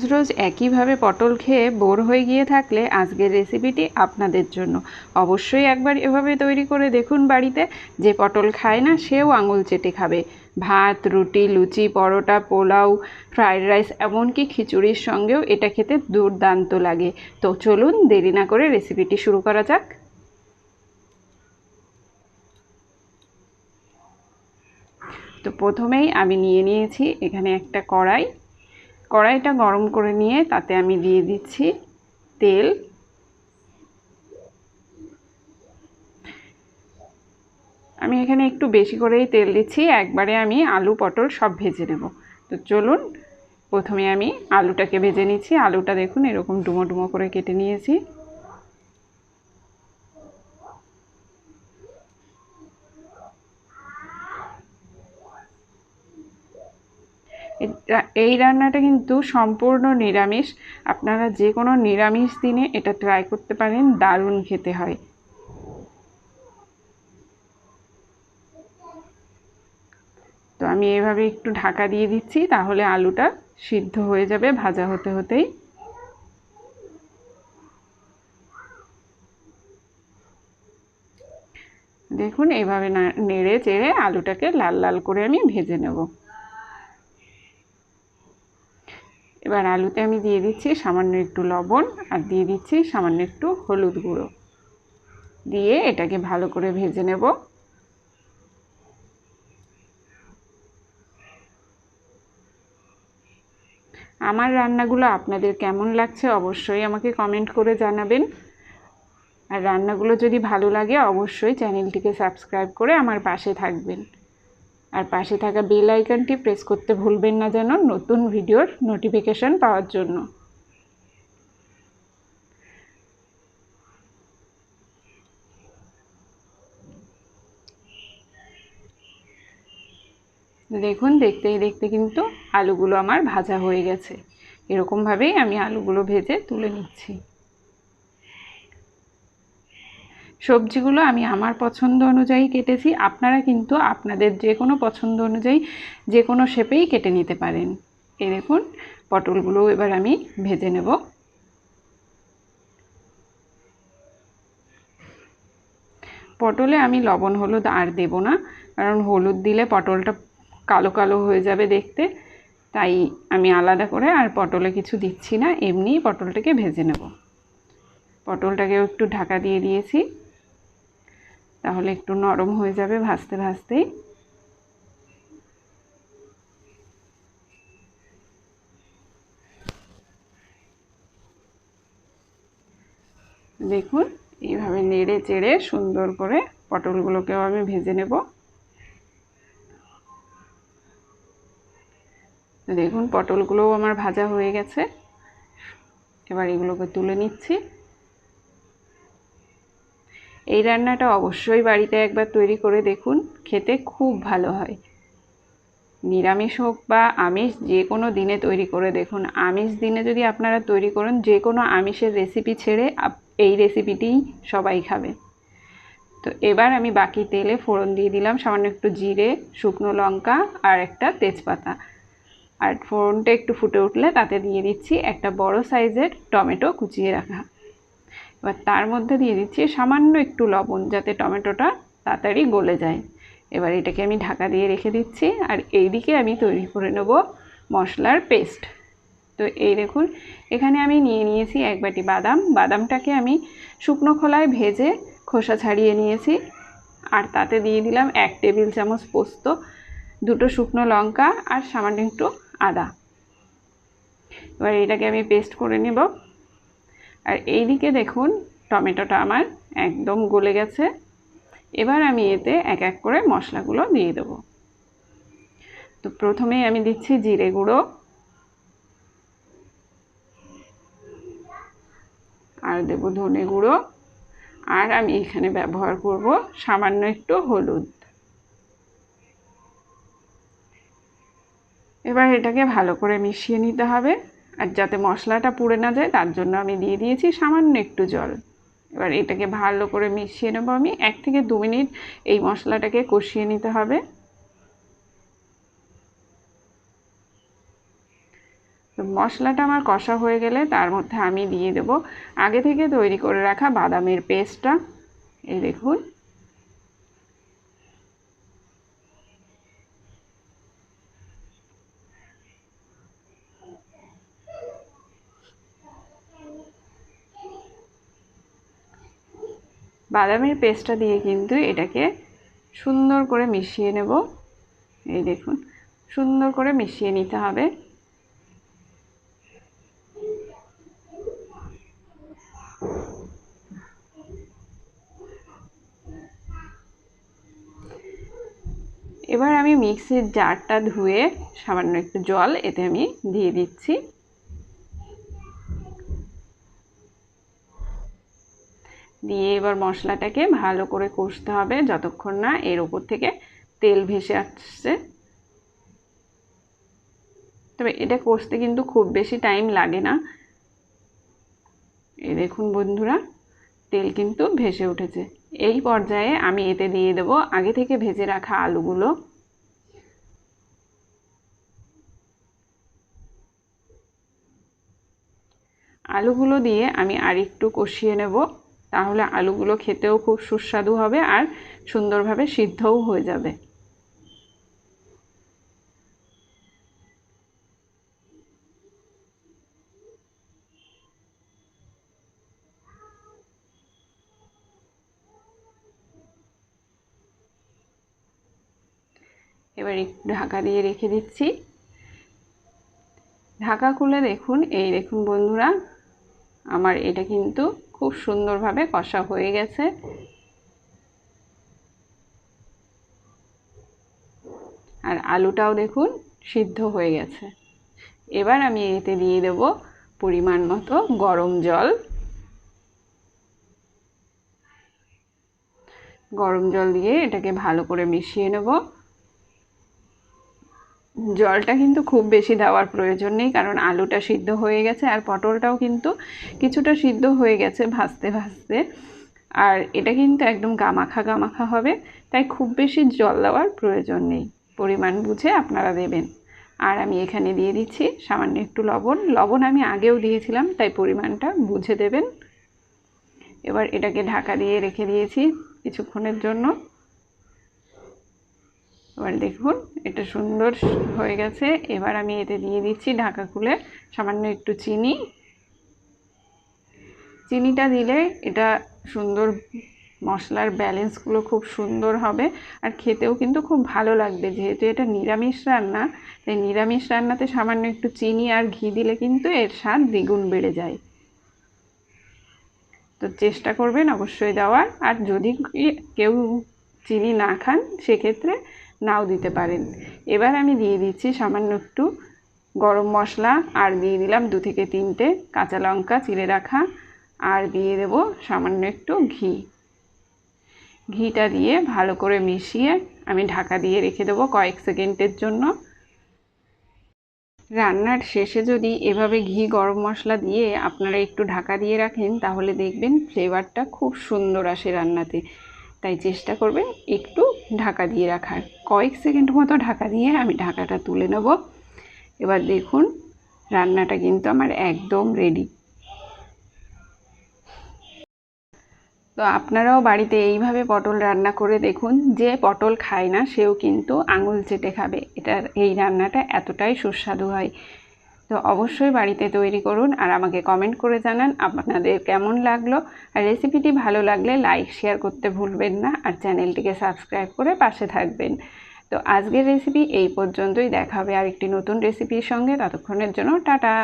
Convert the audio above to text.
রোজ রোজ একইভাবে পটল খেয়ে বোর হয়ে গিয়ে থাকলে আজকের রেসিপিটি আপনাদের জন্য। অবশ্যই একবার এভাবে তৈরি করে দেখুন বাড়িতে। যে পটল খায় না, সেও আঙুল চেটে খাবে। ভাত, রুটি, লুচি, পরোটা, পোলাও ফ্রায়েড রাইস এমনকি খিচুড়ির সঙ্গেও এটা খেতে দুর্দান্ত লাগে। তো চলুন দেরি না করে রেসিপিটি শুরু করা যাক। তো প্রথমেই আমি নিয়ে নিয়েছি এখানে একটা কড়াই। কড়াইটা গরম করে নিয়ে তাতে আমি দিয়ে দিচ্ছি তেল। আমি এখানে একটু বেশি করেই তেল দিচ্ছি, একবারে আমি আলু, পটল সব ভেজে নেব। তো চলুন, প্রথমে আমি আলুটাকে ভেজে নিচ্ছি। আলুটা দেখুন, এরকম ডুমো ডুমো করে কেটে নিয়েছি। এই রান্নাটা কিন্তু সম্পূর্ণ নিরামিষ। আপনারা যে কোনো নিরামিষ দিনে এটা ট্রাই করতে পারেন, দারুণ খেতে হয়। তো আমি এভাবে একটু ঢাকা দিয়ে দিচ্ছি, তাহলে আলুটা সিদ্ধ হয়ে যাবে, ভাজা হতে হতেই। দেখুন এইভাবে নেড়ে চেড়ে আলুটাকে লাল লাল করে আমি ভেজে নেব। এবার আলুতে আমি দিয়ে দিচ্ছি সামান্য একটু লবণ আর দিয়ে দিচ্ছি সামান্য একটু হলুদ গুঁড়ো। দিয়ে এটাকে ভালো করে ভেজে নেব। আমার রান্নাগুলো আপনাদের কেমন লাগছে অবশ্যই আমাকে কমেন্ট করে জানাবেন। আর রান্নাগুলো যদি ভালো লাগে অবশ্যই চ্যানেলটিকে সাবস্ক্রাইব করে আমার পাশে থাকবেন। আর পাশে থাকা বেল আইকনটি প্রেস করতে ভুলবেন না যেন নতুন ভিডিওর নোটিফিকেশান পাওয়ার জন্য। দেখুন, দেখতেই দেখতে কিন্তু আলুগুলো আমার ভাজা হয়ে গেছে। এরকমভাবেই আমি আলুগুলো ভেজে তুলে নিচ্ছি। সবজিগুলো আমি আমার পছন্দ অনুযায়ী কেটেছি। আপনারা কিন্তু আপনাদের যে কোনো পছন্দ অনুযায়ী যে কোনো শেপেই কেটে নিতে পারেন। এ দেখুন পটলগুলো এবার আমি ভেজে নেব। পটলে আমি লবণ, হলুদ আর দেব না, কারণ হলুদ দিলে পটলটা কালো কালো হয়ে যাবে দেখতে। তাই আমি আলাদা করে আর পটলে কিছু দিচ্ছি না এমনি পটলটাকে ভেজে নেব। পটলটাকেও একটু ঢাকা দিয়ে দিয়েছি। তাহলে একটু নরম হয়ে যাবে ভাজতে ভাজতেই। দেখুন, এইভাবে নেড়ে চেড়ে সুন্দর করে পটলগুলোকেও আমি ভেজে নেব। দেখুন, পটলগুলোও আমার ভাজা হয়ে গেছে। এবার এগুলোকে তুলে নিচ্ছি। এই রান্নাটা অবশ্যই বাড়িতে একবার তৈরি করে দেখুন, খেতে খুব ভালো হয়। নিরামিষ হোক বা আমিষ, যে কোনো দিনে তৈরি করে দেখুন। আমিষ দিনে যদি আপনারা তৈরি করেন, যে কোনো আমিষের রেসিপি ছেড়ে এই রেসিপিটিই সবাই খাবে। তো এবার আমি বাকি তেলে ফোড়ন দিয়ে দিলাম, সামান্য একটু জিরে, শুকনো লঙ্কা আর একটা তেজপাতা। আর ফোড়নটা একটু ফুটে উঠলে তাতে দিয়ে দিচ্ছি একটা বড় সাইজের টমেটো কুচিয়ে রাখা। এবার তার মধ্যে দিয়ে দিচ্ছি সামান্য একটু লবণ যাতে টমেটোটা তাড়াতাড়ি গলে যায়। এবার এটাকে আমি ঢাকা দিয়ে রেখে দিচ্ছি আর এই দিকে আমি তৈরি করে নেব মশলার পেস্ট। তো এই দেখুন, এখানে আমি নিয়ে নিয়েছি এক বাটি বাদাম। বাদামটাকে আমি শুকনো খোলায় ভেজে খোসা ছাড়িয়ে নিয়েছি আর তাতে দিয়ে দিলাম এক টেবিল চামচ পোস্ত, দুটো শুকনো লঙ্কা আর সামান্য একটু আদা। এবার এটাকে আমি পেস্ট করে নেব। আর এই দিকে দেখুন, টমেটোটা আমার একদম গলে গেছে। এবার আমি এতে এক এক করে মশলাগুলো দিয়ে দেবো। তো প্রথমেই আমি দিচ্ছি জিরে গুঁড়ো। আর দেব ধনে গুঁড়ো। আর আমি এখানে ব্যবহার করব সামান্য একটু হলুদ। এবার এটাকে ভালো করে মিশিয়ে নিতে হবে। আর যাতে মশলাটা পুড়ে না যায়, তার জন্য আমি দিয়ে দিয়েছি সামান্য একটু জল। এবার এটাকে ভালো করে মিশিয়ে নেব আমি। এক থেকে দু মিনিট এই মশলাটাকে কষিয়ে নিতে হবে। তো মশলাটা আমার কষা হয়ে গেলে তার মধ্যে আমি দিয়ে দেব। আগে থেকে তৈরি করে রাখা বাদামের পেস্টটা। এই দেখুন। বাদামের পেস্টটা দিয়ে কিন্তু এটাকে সুন্দর করে মিশিয়ে নেব। এই দেখুন, সুন্দর করে মিশিয়ে নিতে হবে। এবার আমি মিক্সির জারটা ধুয়ে সামান্য একটু জল এতে আমি দিয়ে দিচ্ছি। দিয়ে এবার মশলাটাকে ভালো করে কষতে হবে যতক্ষণ না এর ওপর থেকে তেল ভেসে আসছে। তবে এটা কষতে কিন্তু খুব বেশি টাইম লাগে না। এ দেখুন বন্ধুরা, তেল কিন্তু ভেসে উঠেছে। এই পর্যায়ে আমি এতে দিয়ে দেব আগে থেকে ভেজে রাখা আলুগুলো। আলুগুলো দিয়ে আমি আরেকটু কষিয়ে নেব। তাহলে আলুগুলো খেতেও খুব সুস্বাদু হবে আর সুন্দরভাবে সিদ্ধও হয়ে যাবে। এবার একটু ঢাকা দিয়ে রেখে দিচ্ছি। ঢাকা খুলে দেখুন, এই দেখুন বন্ধুরা, আমার এটা কিন্তু খুব সুন্দরভাবে কষা হয়ে গেছে। আর আলুটাও দেখুন সিদ্ধ হয়ে গেছে। এবার আমি এতে দিয়ে দেব পরিমাণ মতো গরম জল। গরম জল দিয়ে এটাকে ভালো করে মিশিয়ে নেব। জলটা কিন্তু খুব বেশি দেওয়ার প্রয়োজন নেই, কারণ আলুটা সিদ্ধ হয়ে গেছে আর পটলটাও কিন্তু কিছুটা সিদ্ধ হয়ে গেছে ভাজতে ভাজতে। আর এটা কিন্তু একদম গামাখা গামাখা হবে, তাই খুব বেশি জল দেওয়ার প্রয়োজন নেই। পরিমাণ বুঝে আপনারা দেবেন। আর আমি এখানে দিয়ে দিচ্ছি সামান্য একটু লবণ। লবণ আমি আগেও দিয়েছিলাম, তাই পরিমাণটা বুঝে দেবেন। এবার এটাকে ঢাকা দিয়ে রেখে দিয়েছি কিছুক্ষণের জন্য। এবার দেখুন, এটা সুন্দর হয়ে গেছে। এবার আমি এতে দিয়ে দিচ্ছি ঢাকা খুলে সামান্য একটু চিনি। চিনিটা দিলে এটা সুন্দর মশলার ব্যালেন্সগুলো খুব সুন্দর হবে। আর খেতেও কিন্তু খুব ভালো লাগবে। যেহেতু এটা নিরামিষ রান্না, তাই নিরামিষ রান্নাতে সামান্য একটু চিনি আর ঘি দিলে কিন্তু এর স্বাদ দ্বিগুণ বেড়ে যায়। তো চেষ্টা করবেন অবশ্যই দেওয়ার। আর যদি কেউ চিনি না খান, সেক্ষেত্রে নাও দিতে পারেন। এবার আমি দিয়ে দিচ্ছি সামান্য একটু গরম মশলা আর দিয়ে দিলাম দু থেকে তিনটে কাঁচা লঙ্কা চিড়ে রাখা আর দিয়ে দেব সামান্য একটু ঘি। ঘিটা দিয়ে ভালো করে মিশিয়ে আমি ঢাকা দিয়ে রেখে দেবো কয়েক সেকেন্ডের জন্য। রান্নার শেষে যদি এভাবে ঘি গরম মশলা দিয়ে আপনারা একটু ঢাকা দিয়ে রাখেন তাহলে দেখবেন ফ্লেভারটা খুব সুন্দর আসে রান্নাতে। তাই চেষ্টা করবেন একটু ঢাকা দিয়ে রাখার। কয়েক সেকেন্ড মতো ঢাকা দিয়ে আমি ঢাকাটা তুলে নেব। এবার দেখুন, রান্নাটা কিন্তু আমার একদম রেডি তো আপনারাও বাড়িতে এইভাবে পটল রান্না করে দেখুন, যে পটল খায় না, সেও কিন্তু আঙুল চেটে খাবে। এটার, এই রান্নাটা এতটাই সুস্বাদু হয়। তো অবশ্যই বাড়িতে তৈরি করুন আর আমাকে কমেন্ট করে জানান আপনাদের কেমন লাগল। আর রেসিপিটি ভালো লাগলে লাইক শেয়ার করতে ভুলবেন না আর চ্যানেলটিকে সাবস্ক্রাইব করে পাশে থাকবেন। তো আজকের রেসিপি এই পর্যন্তই। দেখাবে আর একটি নতুন রেসিপির সঙ্গে। ততক্ষণের জন্য টাটা।